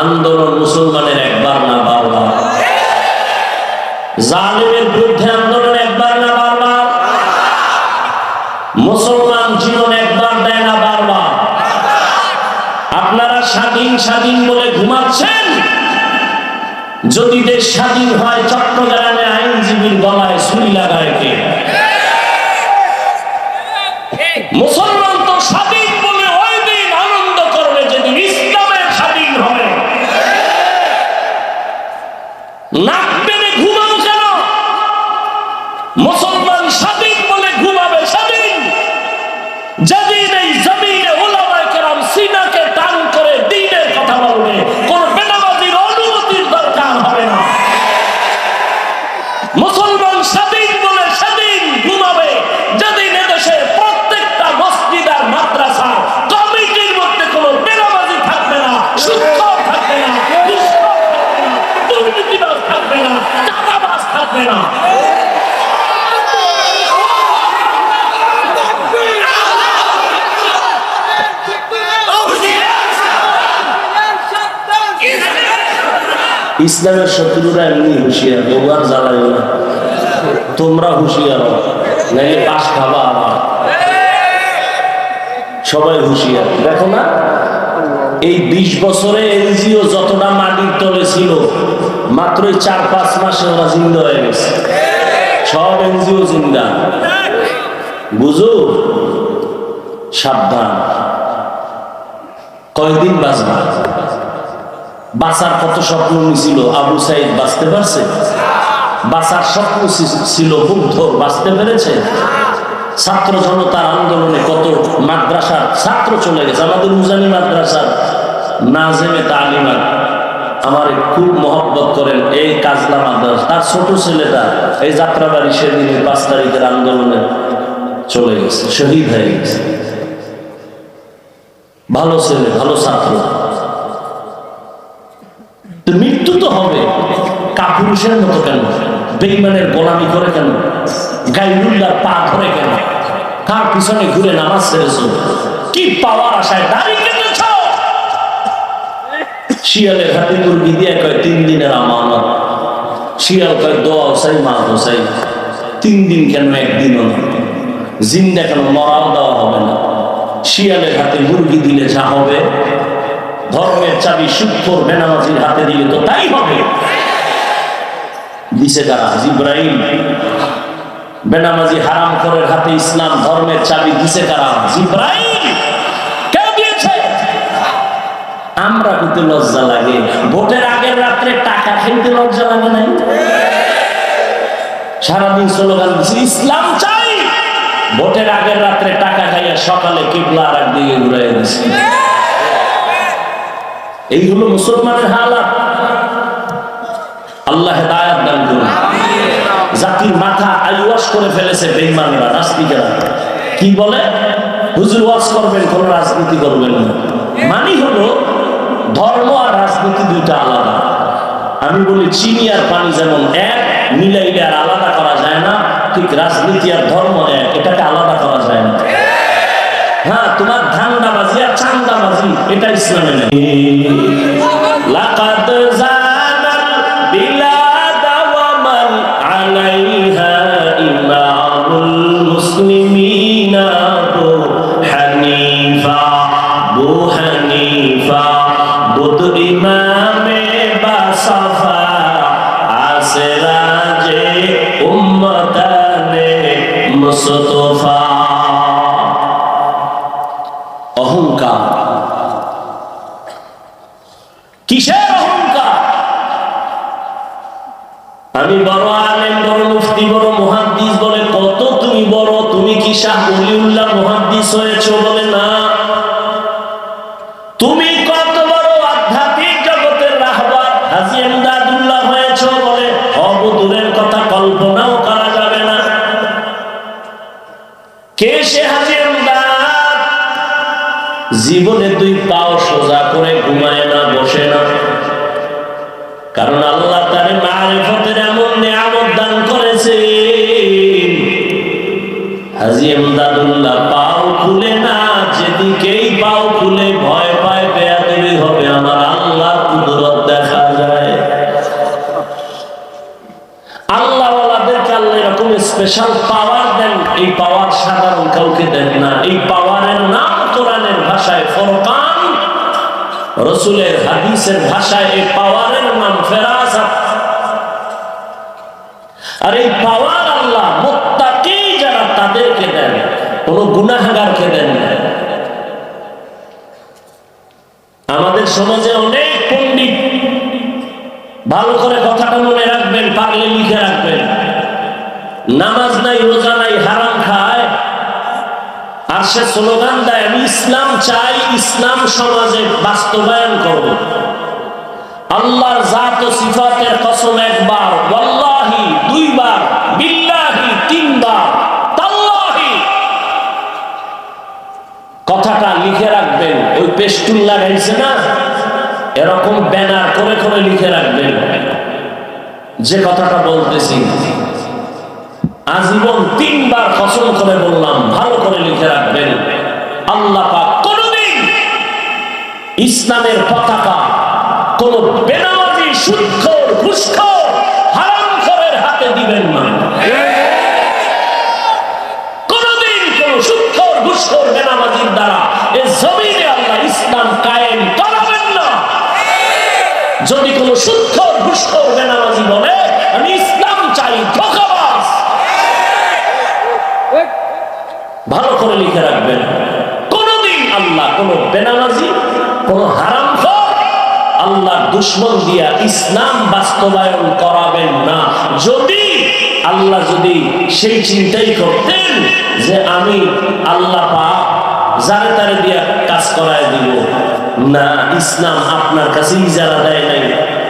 আন্দোলন মুসলমানের একবার না বারবার। জালিমের বিরুদ্ধে আন্দোলন একবার না বারবার। মুসলমান জীবন একবার দেয় না বারবার। আপনারা স্বাধীন স্বাধীন বলে ঘুমাচ্ছেন? যদি দেশ স্বাধীন হয় চট্টগ্রামে আইনজীবীর গলায় ছুরি লাগায় কে? মুসলমান তো স্বাধীন বলে ওই দিন আনন্দ করবে যেদিন ইসলামের স্বাধীন হবে নাক টেনে ঘুমাও কেন মুসলমান স্বাধীন বলে ঘুমাবে স্বাধীন যেদিন এই জমিনে ওলামায়ে কেরাম সিনাকে টান করে দ্বীনের কথা বলবে কোন বেনামাজির অনুমতির দরকার হবে না মুসলমান স্বাধীন বলে স্বাধীন ঘুমাবে যেদিন এদেশের প্রত্যেকটা মসজিদ আর মাদ্রাসা কমিটির মধ্যে কোনো বেনামাজি থাকবে না শিক্ষক থাকবে না ঘুষখোর থাকবে না দুর্নীতিবাজ থাকবে না চাঁদাবাজ থাকবে না ইসলামের শত্রুরা এমনি হুঁশিয়ার কেউ আর জ্বালাইও না। তোমরা হুঁশিয়ার নাইলে পাশ খাবা আবার। সবাই হুঁশিয়ার। দেখো না, এই বিশ বছরে এনজিও যতটা মাটির তলে ছিল মাত্রই চার পাঁচ মাসে ওরা জিন্দা হয়ে গেছে। সব এনজিও জিন্দা। বুঝো? সাবধান। কয়দিন বাঁচবা? বাঁচার কত স্বপ্ন ছিল আবু সাইদ বাঁচতে পারছে? বাঁচার স্বপ্ন ছিল বুদ্ধ বাঁচতে পেরেছে? ছাত্র জনতার আন্দোলনে কত মাদ্রাসার ছাত্র চলে গেছে, আমাদের উজানি মাদ্রাসার নাজেমে তালিমাত আমার খুব মহব্বত করেন এই কাজলা মাদ্রাস। তার ছোট ছেলেটা এই যাত্রাবাড়ি সেদিনের পাঁচ তারিখের আন্দোলনে চলে গেছে, শহীদ হয়ে গেছে। ভালো ছেলে, ভালো ছাত্র। তো মৃত্যু তো হবে। কাপুরুষের মতো কেন? বেইমানের গোলামি করে কেন? গাইনুল্লার পা ধরে কেন? কার পিছনে ঘুরে নামাজ ছেড়েছ? কি পাওয়ার আশায়? দাঁড়িয়ে শিয়ালের হাতে দিয়ে কয়, তিন দিনের আমানত। শিয়াল কয়, দোয়া হোসাই মা তিন দিন কেন একদিনও না? জিন্দা কেন মরাও দেওয়া হবে না? শিয়ালের হাতে মুরগি দিলে যা হবে? ধর্মের চাবি সুক্ষর বেনামাজির হাতে দিলে তো তাই হবে। দিছে কারা জিব্রাহিম বেনামাজি হারাম করের হাতে ইসলাম ধর্মের চাবি দিছে কারা? জিব্রাহিম আমরা কিন্তু লজ্জা লাগে। ভোটের আগের রাত্রে টাকা খেলতে লজ্জা লাগে নাই। সারাদিন স্লোগান দিচ্ছে ইসলাম চাই। ভোটের আগের রাত্রে টাকা খাইয়া সকালে কিবলা আর একদিকে ঘুরাই দিচ্ছে এই হলো মুসলমানের হালাত। আল্লাহ হেদায়াত দান করুন। জাতির মাথা আইওয়াশ করে ফেলেছে বেইমানরা নাস্তিকেরা। কি বলে? হুজুর ওয়াজ করবেন কোন রাজনীতি করবেন না। মানি হলো ধর্ম আর রাজনীতি দুইটা আলাদা। আমি বলি চিনি আর পানি যেমন এক মিলাইলে আর আলাদা করা যায় না। ঠিক রাজনীতি আর ধর্ম এক এটাকে আলাদা করা যায় না। হ্যাঁ তোমার ধান্দাবাজি আর চান্দাবাজি এটা ইসলামে নেই। লাকাদ মহাদ্দিস হয়েছ বলে, না। তুমি কত বড় আধ্যাত্মিক জগতের রাহবার হাজি আমদাদুল্লাহ হয়েছ বলে, অবদূরের কথা কল্পনাও করা যাবে না। কে সে হাজি আমদাদ? জীবনে দুই পাও না, যেদিকেই পাও ভয় পায় হবে। আমার আল্লাহ কুদরত দেখা যায়। আল্লাহ এরকম স্পেশাল পাওয়ার দেন, এই পাওয়ার সাধারণ কাউকে দেন না। এই পাওয়ারের নাম কোরআনের ভাষায় ফরকান, রসুলের হাদিসের ভাষায় এই পাওয়ারের নাম ফেরাজ। আর এই পাওয়ার সমাজে অনেক পণ্ডিত। ভালো করে কথাটা মনে রাখবেন, পারলে লিখে রাখবেন। নামাজ নাই, রোজা নাই, হারাম খায়। আর সে স্লোগান দেয়, আমি ইসলাম চাই, ইসলাম সমাজে বাস্তবায়ন করব। আল্লাহর জাত ও সিফাতের কসম একবার দুইবার বিল্লাহি তিনবার তাল্লাহি কথাটা লিখে পেস্টুল লাগাইছে না? এরকম ব্যানার করে করে লিখে রাখবেন। যে কথাটা বলতেছি, আজীবন তিনবার কসম করে বললাম, ভালো করে লিখে রাখবেন। আল্লাহ কোনদিন ইসলামের পতাকা, কোন বেনামাজি সুৎখর, ঘুষখোর হারামখোরের হাতে দিবেন না। কোনদিন কোন সুৎখর, ঘুষখোর, বেনামাজির দ্বারা এ জমিনে ইসলাম কায়েম করাবেন না। যদি কোন সুৎখর ঘুষখোর বেনামাজি বলে, আমি ইসলাম চাই, ধোকাবাজ। ভালো করে লিখে রাখবেন, কোনদিন আল্লাহ কোন বেনামাজি, কোন হারাম আল্লাহ দুশ্মন দিয়া ইসলাম বাস্তবায়ন করাবেন না। যদি আল্লাহ যদি সেই চিন্তাই করতেন যে আমি আল্লাহ পাক যারে তারে দিয়া কাজ করায় দিব না, ইসলাম আপনার কাছে ইজারা দেয় নাই।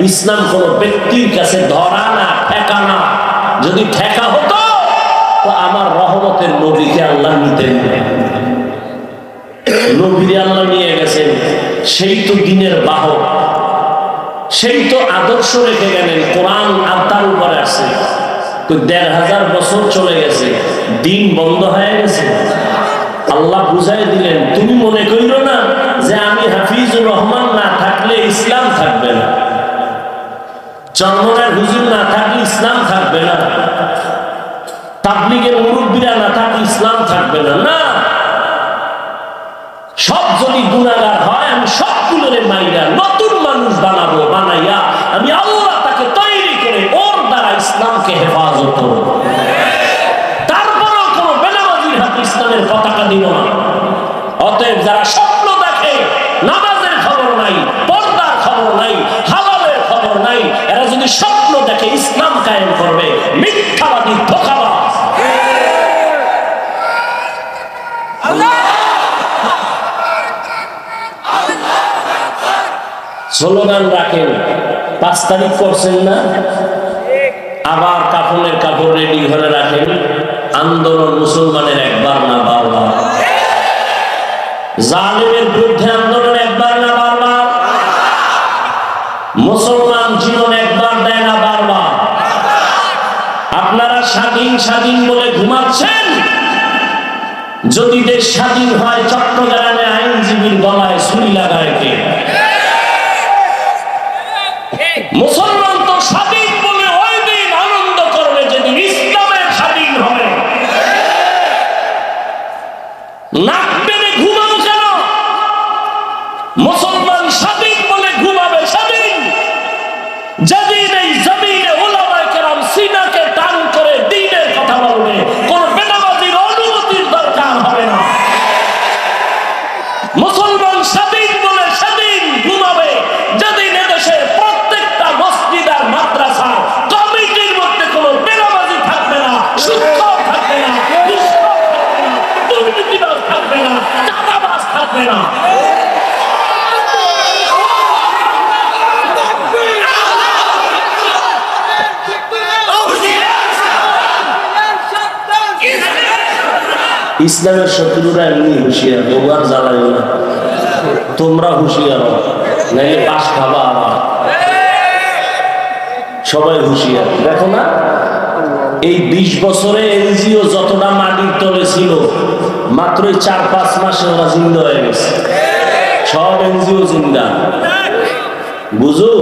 ইসলাম কোন ব্যক্তির কাছে ধরা না, ঠেকা না। যদি ঠেকা হতো, তো আমার রহমতের নবীকে আল্লাহ নিতেন। নবীরে আল্লাহ নিয়ে গেছেন। সেই তো দিনের বাহক। সেই তো আদর্শ রেখে গেলেন। কোরআন আত্মার উপরে আসছে তো দেড় হাজার বছর চলে গেছে। দিন বন্ধ হয়ে গেছে। আল্লাহ বুঝাই দিলেন, তুমি মনে করিল না যে আমি হাফিজুর রহমান না থাকলে ইসলাম থাকবে না। চন্দনের হুজুর না থাকলে ইসলাম থাকবে না। তাবলিগের মুরব্বীরা না থাকলে ইসলাম থাকবে না। না সব যদি গুণাগার হয় আমি সবগুলোরে মাইরা নতুন মানুষ বানাবো বানাইয়া আমি আল্লাহ তাকে তৈরি করে ওর দ্বারা ইসলামকে হেফাজত করব তারপরেও কোনো বেনামাজির হাতে ইসলামের পতাকা দিব না অতএব যারা স্বপ্ন দেখে, নামাজের খবর নাই, পর্দার খবর নাই, হালালের খবর নাই, এরা যদি স্বপ্ন দেখে ইসলাম কায়েম করবে, মিথ্যাবাদী, ধোকাবাজ। স্লোগান রাখেন, পাঁচ তারিখ করছেন না? আবার কাপড়ের কাপড় রেডি ঘরে রাখেন, আন্দোলন মুসলমানের বারবার জালিমের বিরুদ্ধে আন্দোলন একবার না বারবার? মুসলমান জীবন একবার দেয় না বারবার। আপনারা স্বাধীন স্বাধীন বলে ঘুমাচ্ছেন? যদি দেশ স্বাধীন হয়, চট্টগ্রামে আইনজীবীর গলায় ছুরি লাগায় কে মুসলমান তো স্বাধীন বলে ওই দিন আনন্দ করবে যেদিন ইসলামের স্বাধীন হবে নাক টেনে ঘুমাও কেন মুসলমান স্বাধীন বলে ঘুমাবে স্বাধীন যেদিন এই জমিনে ওলামায়ে কেরাম সিনাকে টান করে দ্বীনের কথা বলবে কোন বেনামাজির অনুমতির দরকার হবে না মুসলমান স্বাধীন বলে স্বাধীন ঘুমাবে যেদিন এদেশের প্রত্যেকটা মসজিদ আর মাদ্রাসা কমিটির মধ্যে কোনো বেনামাজি থাকবে না সুৎখর থাকবে না ঘুষখোর থাকবে না দুর্নীতিবাজ থাকবে না চাঁদাবাজ থাকবে না ইসলামের শত্রুরা এমনি হুঁশিয়ার ভগবান জ্বালায় না। তোমরা হুঁশিয়ার নাইলে পাশ খাবা আবার সবাই হুঁশিয়ার। দেখো না, এই বিশ বছরে এনজিও যতটা মাটির তলে ছিল মাত্র চার পাঁচ মাসে ওরা জিন্দা হয়ে গেছে। সব এনজিও জিন্দা। বুঝো?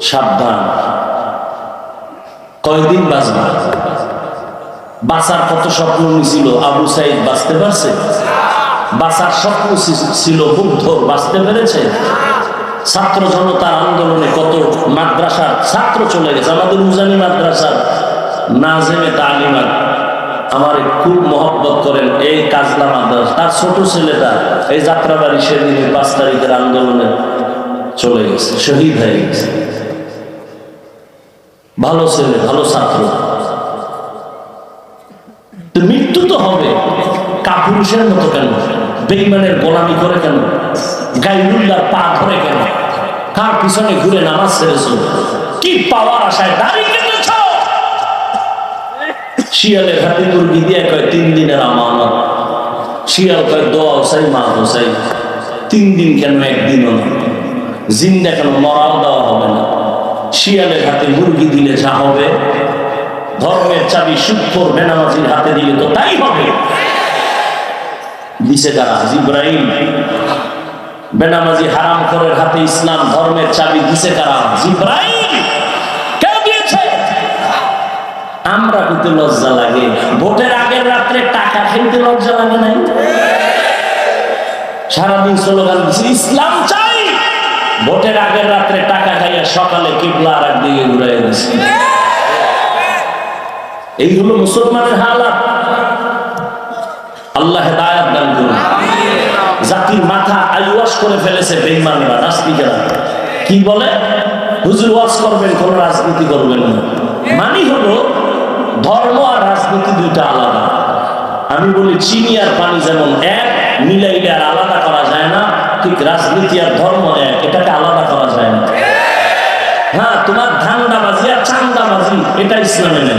সাবধান। কয়দিন বাঁচবা? বাঁচার কত স্বপ্ন নিছিল আবু সাইদ বাঁচতে পারছে? বাঁচার স্বপ্ন ছিল বুদ্ধ, বাঁচতে পেরেছে? ছাত্র জনতার আন্দোলনে কত মাদ্রাসার ছাত্র চলে গেছে, আমাদের উজানি মাদ্রাসার নাজেমে তালিমার আমার খুব মহব্বত করেন এই কাজলা মাদ্রাস। তার ছোট ছেলেটা এই যাত্রাবাড়ি সেদিন পাঁচ তারিখের আন্দোলনে চলে গেছে, শহীদ হয়ে গেছে। ভালো ছেলে, ভালো ছাত্র। হবে। কাপুরুষের মতো কেন? বেইমানের গোলামি করে কেন? গাইবুল্লার পা ধরে কেন? কার পিছনে ঘুরে নামাজ ছেড়েছ? কি পাওয়ার আশায় দাঁড়িয়ে শিয়াল শিয়ালের হাতে মুরগি দিলে যা হবে? ধর্মের চাবি সূক্ষ্ম বেনামাজির হাতে দিলে তো তাই হবে। দিছে কারা? জিব্রাহিম বেনামাজি হারাম করের হাতে ইসলাম ধর্মের চাবি দিছে কারা? জিব্রাহিম আমরা কিন্তু লজ্জা লাগে। ভোটের আগের রাত্রে টাকা খেলতে লজ্জা লাগে নাই? সারাদিন স্লোগান দিচ্ছে ইসলাম চাই। ভোটের আগের রাত্রে টাকা খাইয়া সকালে কিবলা আর একদিকে ঘুরাই দিচ্ছে এই হলো মুসলমানের হালাত। আল্লাহ হেদায়াত দান করুন। জাতির মাথা আইওয়াশ করে ফেলেছে বেইমানেরা নাস্তিকেরা। কি বলে? হুজুর ওয়াজ করবেন কোন রাজনীতি করবেন না। মানি হলো ধর্ম আর রাজনীতি দুইটা আলাদা। আমি বলি চিনি আর পানি যেমন এক মিলাইলে আর আলাদা করা যায় না। ঠিক রাজনীতি আর ধর্ম এক এটাকে আলাদা করা যায় না। হ্যাঁ তোমার ধান্দাবাজি আর চান্দাবাজি এটা ইসলামে নেই।